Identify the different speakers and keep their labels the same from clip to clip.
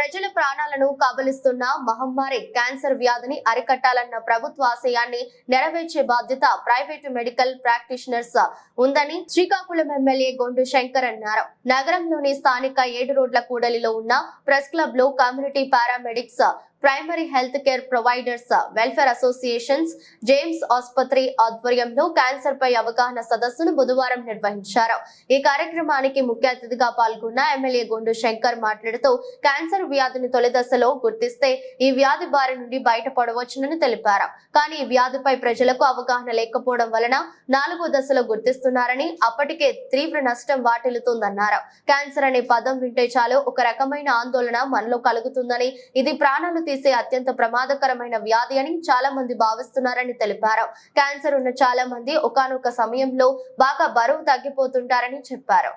Speaker 1: ప్రజల ప్రాణాలను కబలిస్తున్న మహమ్మారి క్యాన్సర్ వ్యాధిని అరికట్టాలన్న ప్రభుత్వ ఆశయాన్ని నెరవేర్చే బాధ్యత ప్రైవేటు మెడికల్ ప్రాక్టీషనర్స్ ఉందని శ్రీకాకుళం ఎమ్మెల్యే గొండు శంకర్ అన్నారు. నగరంలోని స్థానిక ఏడు రోడ్ల కూడలిలో ఉన్న ప్రెస్ క్లబ్లో community paramedics primary health care providers welfare associations James ఆసుపత్రి ఆధ్వర్యంలో క్యాన్సర్ పై అవగాహన సదస్సును బుధవారం నిర్వహించారు. ఈ కార్యక్రమానికి ముఖ్య అతిథిగా పాల్గొన్న ఎమ్మెల్యే గుండు శంకర్ మాట్లాడుతూ క్యాన్సర్ వ్యాధిని తొలి దశలో గుర్తిస్తే ఈ వ్యాధి బారి నుండి బయటపడవచ్చునని తెలిపారు. కానీ ఈ వ్యాధిపై ప్రజలకు అవగాహన లేకపోవడం వలన నాలుగో దశలో గుర్తిస్తున్నారని అప్పటికే తీవ్ర నష్టం వాటిల్లుతుందన్నారు. క్యాన్సర్ అనే పదం వింటే చాలు ఒక రకమైన ఆందోళన మనలో కలుగుతుందని ఇది ప్రాణాలు తీసే అత్యంత ప్రమాదకరమైన వ్యాధి అని చాలా మంది భావిస్తున్నారని తెలిపారు. క్యాన్సర్ ఉన్న చాలా మంది ఒకానొక సమయంలో బాగా బరువు తగ్గిపోతుంటారని చెప్పారు.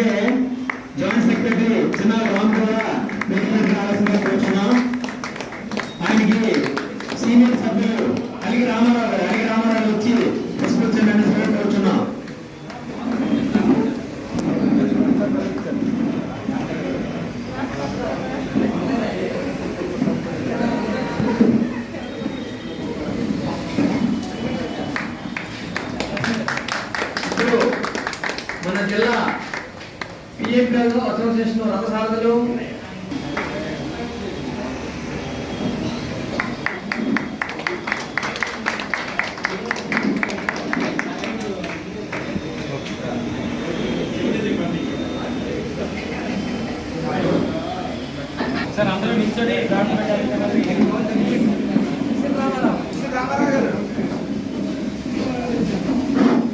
Speaker 2: అలాగే జాయింట్ సెక్రటరీ చిన్న రామ్ కూడా రావాల్సిందిగా ఆయనకి సీనియర్ సభ్యులు అలిగి రామారావు గారు అలిగి రామారావు గారు వచ్చి పుష్పించండి అని కోరుచున్నాం ఇప్పుడు మన జిల్లా పిఎంఎల్ అసోసియేషన్ రథసారథులు.
Speaker 3: సార్ అందరూ నిల్చొని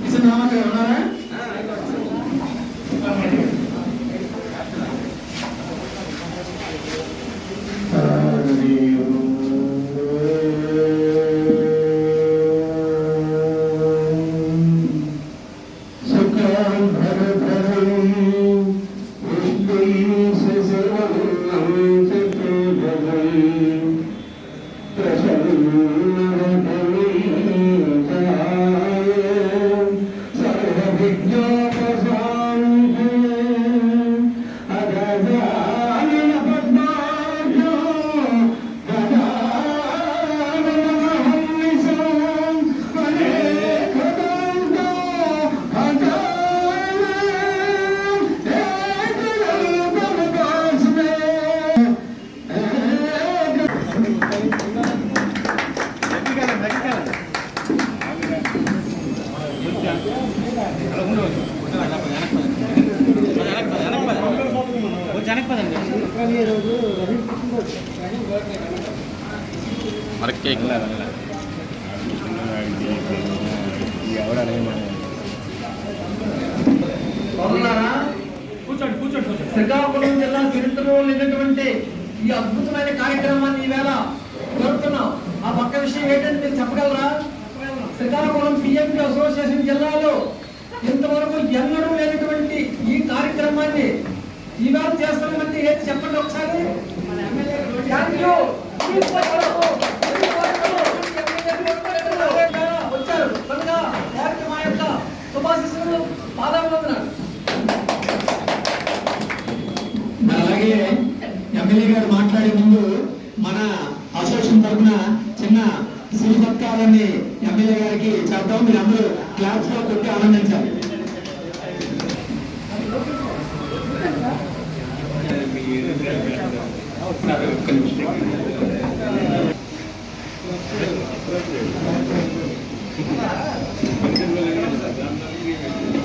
Speaker 2: కిషన్ రామారావు గారు ఉన్నారా?
Speaker 3: కూర్చోండి
Speaker 2: శ్రీకాకుళం జిల్లా చరిత్రలో లేనటువంటి ఈ అద్భుతమైన కార్యక్రమాన్ని ఈవేళ జరుపుతున్నాం. ఆ పక్క విషయం ఏంటంటే మీరు చెప్పగలరా? శ్రీకాకుళం పిఎంపి అసోసియేషన్ జిల్లాలో ఇంతవరకు ఎన్నడూ లేనటువంటి ఈ కార్యక్రమాన్ని ఈవేళ చేస్తున్నామంటే ఏంటి చెప్పండి ఒకసారి? Thank you. వచ్చారు కనుక వారికి మా యొక్క శుభాశిస్సులు పాదాభివందనాలు అలాగే ఎమ్మెల్యే గారు మాట్లాడే ముందు మన అసోసియేషన్ తరఫున చిన్న సిరి సత్కారాన్ని ఎమ్మెల్యే గారికి చేద్దాం మీరు అందరూ క్లాప్స్లో కొట్టి ఆనందించాలి Thank you.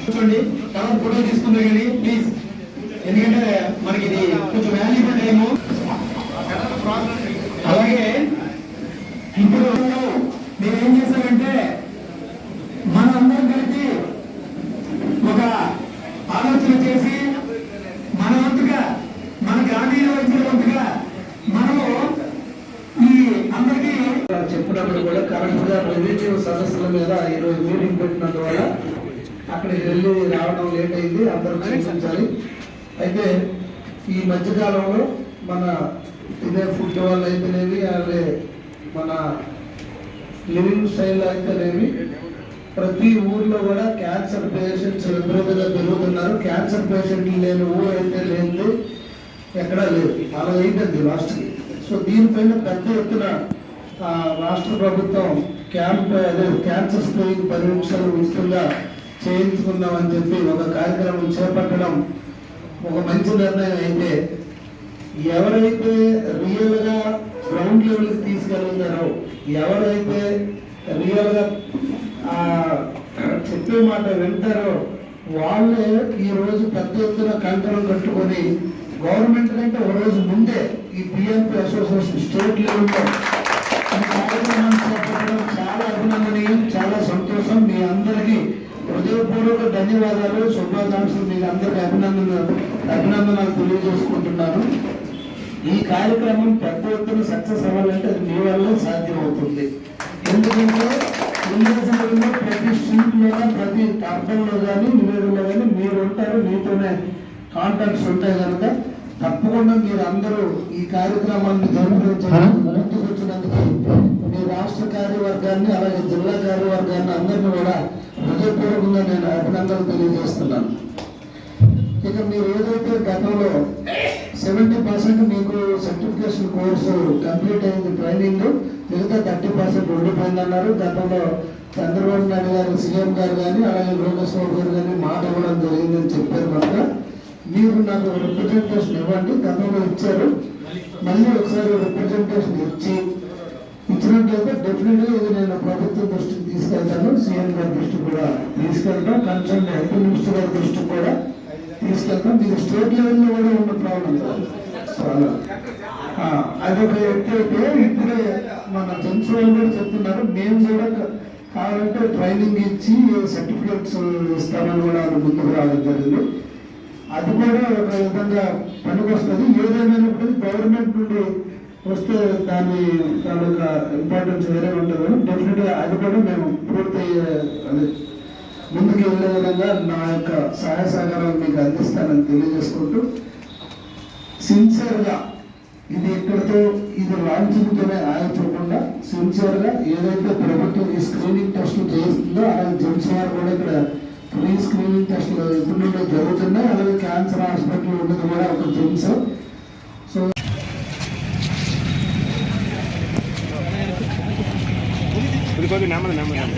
Speaker 2: కూర్చోండి తర్వాత ఫోటో తీసుకుందరు కానీ ప్లీజ్ ఎందుకంటే మనకి ఇది కొంచెం వాల్యూబుల్ టైము అలాగే ఇప్పుడు మీరు ఏం చేశారంటే
Speaker 4: పనుల మీద ఈరోజు మీటింగ్ పెట్టినందువల్ల అక్కడికి వెళ్ళి రావడం లేట్ అయింది అందరూ క్షమించాలి. అయితే ఈ మధ్యకాలంలో మన ఇదే ఫుడ్ వల్ల అయితేనేవి అలాగే మన లివింగ్ స్టైల్ అయితేనేవి ప్రతి ఊర్లో కూడా క్యాన్సర్ పేషెంట్స్ విపరీతంగా పెరుగుతున్నారు. క్యాన్సర్ పేషెంట్లు లేని ఊరు అయితే లేదు ఎక్కడా లేదు. అలా అయిందండి లాస్ట్కి సో దీనిపైన పెద్ద ఎత్తున రాష్ట్ర ప్రభుత్వం క్యాంప్ అదే క్యాన్సర్ స్క్రీనింగ్ పరీక్షలు ఉచితంగా చేయించుకుందామని చెప్పి ఒక కార్యక్రమం చేపట్టడం ఒక మంచి నిర్ణయం అయితే ఎవరైతే రియల్గా గ్రౌండ్ లెవెల్కి ఎవరైతే రియల్గా చెప్పే మాట వింటారో వాళ్ళే ఈరోజు పెద్ద ఎత్తున కంకణం కట్టుకొని గవర్నమెంట్ కంటే ఒక రోజు ముందే ఈ బిఎంపీ అసోసియేషన్ స్టేట్ లెవెల్లో కార్యక్రమం చేపట్టడం చాలా అభినందనీయం చాలా సంతోషం. మీ అందరికీ హృదయపూర్వక ధన్యవాదాలు శుభాకాంక్షలు. మీకు అందరికీ అభినందన అభినందనలు తెలియజేసుకుంటున్నాను. ఈ కార్యక్రమం పెద్ద ఎత్తున సక్సెస్ అవ్వాలంటే అది మీ వల్ల సాధ్యం అవుతుంది ఎందుకంటే ఇండివిజువల్లో ప్రతి స్ట్రీట్లో ప్రతి అర్థంలో కానీ విలేజ్లో కానీ మీరు ఉంటారు మీతోనే కాంటాక్ట్స్ ఉంటాయి కనుక తప్పకుండా మీరు అందరూ ఈ కార్యక్రమాన్ని జరుపుకోవడానికి రాష్ట్ర కార్యవర్గాన్ని అలాగే జిల్లా కార్యవర్గాన్ని అందరినీ కూడా హృదయపూర్వకంగా నేను అభినందనలు తెలియజేస్తున్నాను. ఇక మీరు ఏదైతే గతంలో సెవెంటీ పర్సెంట్ మీకు సర్టిఫికేషన్ కోర్సు కంప్లీట్ అయింది ట్రైనింగ్ మిగతా థర్టీ పర్సెంట్ ఉండిపోయింది అన్నారు గతంలో చంద్రబాబు నాయుడు గారు సీఎం గారు కానీ అలాగే లోకేశ్వర గారు కానీ మాట ఇవ్వడం జరిగిందని చెప్పారు కనుక మీరు నాకు రిప్రజెంటేషన్ ఇవ్వండి. గతంలో ఇచ్చారు. మళ్ళీ ఒకసారి రిప్రజెంటేషన్ ఇచ్చి ఇచ్చినట్లయితే డెఫినెట్గా ఇది నేను ప్రభుత్వం దృష్టికి తీసుకెళ్తాను. సీఎం గారి దృష్టికి కూడా తీసుకెళ్తాం కన్సర్న్ హెల్త్ మినిస్టర్ గారి దృష్టికి కూడా తీసుకెళ్తాం మీకు స్టేట్ లెవెల్లో కూడా ఉన్న ప్రాబ్లం చాలా. ఆ, అదొక ఎత్తు అయితే ఇప్పుడే మన జెంట్స్ కూడా చెప్తున్నారు. మేము కూడా కావాలంటే ట్రైనింగ్ ఇచ్చి సర్టిఫికేట్స్ ఇస్తామని కూడా ముందుకు రావడం జరిగింది. అది కూడా ఒక విధంగా పనికొస్తుంది. ఏదేమైనప్పుడు గవర్నమెంట్ నుండి వస్తే దాని తాలూకా ఇంపార్టెన్స్ వేరే ఉంటుంది. డెఫినెట్గా అది కూడా మేము పూర్తి అదే ముందుకు వెళ్ళే విధంగా నా యొక్క సహాయ సహకారాలు మీకు అందిస్తానని తెలియజేసుకుంటూ సిన్సియర్గా ఇది ఇక్కడితో ఇది లాంచింగ్తోనే ఆగిపోకుండా సిన్సియర్గా ఏదైతే ప్రభుత్వం ఈ స్క్రీనింగ్ టెస్ట్లు చేస్తుందో అలాగే జెంట్స్ వారు కూడా ఇక్కడ ఫ్రీ స్క్రీనింగ్ టెస్ట్లు ఇప్పుడు జరుగుతున్నాయి. అలాగే క్యాన్సర్ హాస్పిటల్ ఉన్నది కూడా ఒక జెంట్స్
Speaker 3: নামে নামে নামে